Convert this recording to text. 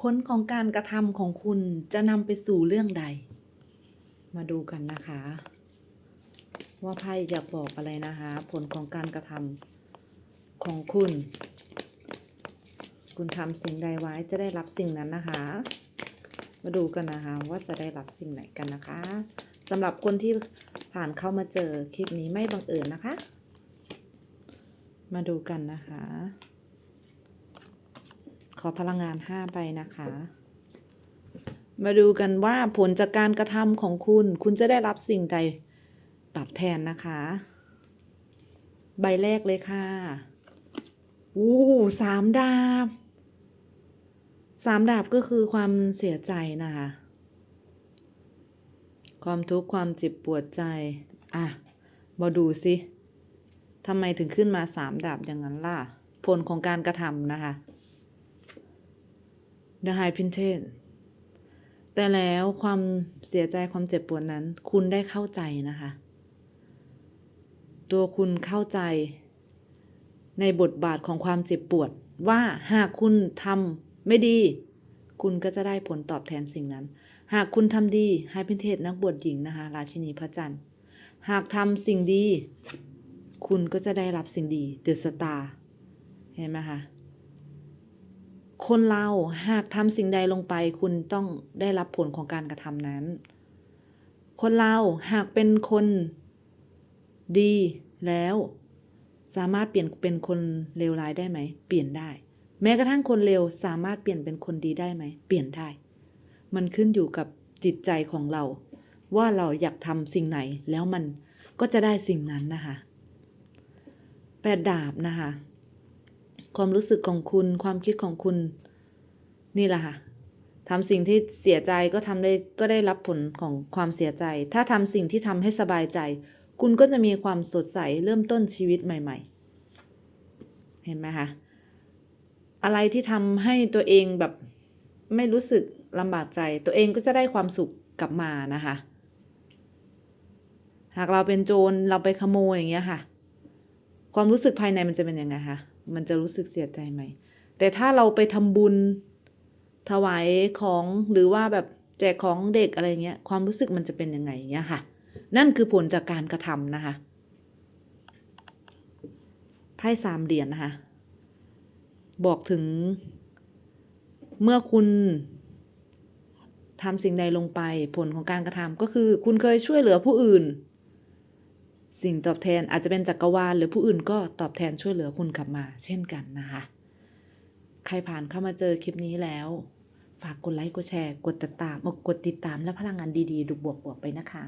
ผลของการกระทำของคุณจะนำไปสู่เรื่องใด มาดูกันนะคะ ว่าไพ่อยากบอกอะไรนะคะ ผลของการกระทำของคุณ คุณทำสิ่งใดไว้จะได้รับสิ่งนั้นนะคะ มาดูกันนะคะว่าจะได้รับสิ่งไหนกันนะคะสำหรับคนที่ผ่านเข้ามาเจอคลิปนี้ไม่บังเอิญนะคะ มาดูกันนะคะ อพลังงานห้าใบนะคะ มาดูกันว่าผลจากการกระทำของคุณ คุณจะได้รับสิ่งใดตอบแทนนะคะ ใบแรกเลยค่ะอู้สามดาบสามดาบก็คือความเสียใจนะคะ ความทุกข์ความเจ็บปวดใจ อะ มาดูสิทำไมถึงขึ้นมาสามดาบอย่างนั้นล่ะ ผลของการกระทำนะคะ The High Princess แต่แล้วความเสียใจความเจ็บปวดนั้น คุณได้เข้าใจนะคะ ตัวคุณเข้าใจ ในบทบาทของความเจ็บปวด ว่าหากคุณทำไม่ดี คุณก็จะได้ผลตอบแทนสิ่งนั้น หากคุณทำดีให้พินเทศนักบวชหญิงนะคะ ราชินีพระจันทร์ หากทำสิ่งดี คุณก็จะได้รับสิ่งดีเดอะสตาร์เห็นไหมคะ คนเราหากทำสิ่งใดลงไป คุณต้องได้รับผลของการกระทำนั้น คนเราหากเป็นคนดีแล้ว สามารถเปลี่ยนเป็นคนเลวร้ายได้ไหม เปลี่ยนได้ แม้กระทั่งคนเลวสามารถเปลี่ยนเป็นคนดีได้ไหม เปลี่ยนได้ มันขึ้นอยู่กับจิตใจของเรา ว่าเราอยากทำสิ่งไหนแล้วมันก็จะได้สิ่งนั้นนะคะแปดดาบนะคะ ความรู้สึกของคุณ ความคิดของคุณ นี่แหละค่ะทำสิ่งที่เสียใจก็ทำได้ก็ได้รับผลของความเสียใจ ถ้าทำสิ่งที่ทำให้สบายใจ คุณก็จะมีความสดใสเริ่มต้นชีวิตใหม่ ๆ เห็นไหมคะอะไรที่ทำให้ตัวเองแบบไม่รู้สึกลำบากใจ ตัวเองก็จะได้ความสุขกลับมานะคะ หากเราเป็นโจรเราไปขโมยอย่างเงี้ยค่ะ ความรู้สึกภายในมันจะเป็นยังไงคะ มันจะรู้สึกเสียใจไหม แต่ถ้าเราไปทำบุญถวายของหรือว่าแบบแจกของเด็กอะไรเงี้ย ความรู้สึกมันจะเป็นยังไงเงี้ยค่ะ นั่นคือผลจากการกระทำนะคะไพ่สามเหรียญนะคะ บอกถึง เมื่อคุณทำสิ่งใดลงไป ผลของการกระทำก็คือ คุณเคยช่วยเหลือผู้อื่น สิ่งตอบแทนอาจจะเป็นจักรวาลหรือผู้อื่นก็ตอบแทนช่วยเหลือคุณกลับมา เช่นกันนะคะ ใครผ่านเข้ามาเจอคลิปนี้แล้ว ฝากกดไลค์กดแชร์ กดติดตามกดติดตามและพลังงานดีๆดูบวกๆไปนะคะ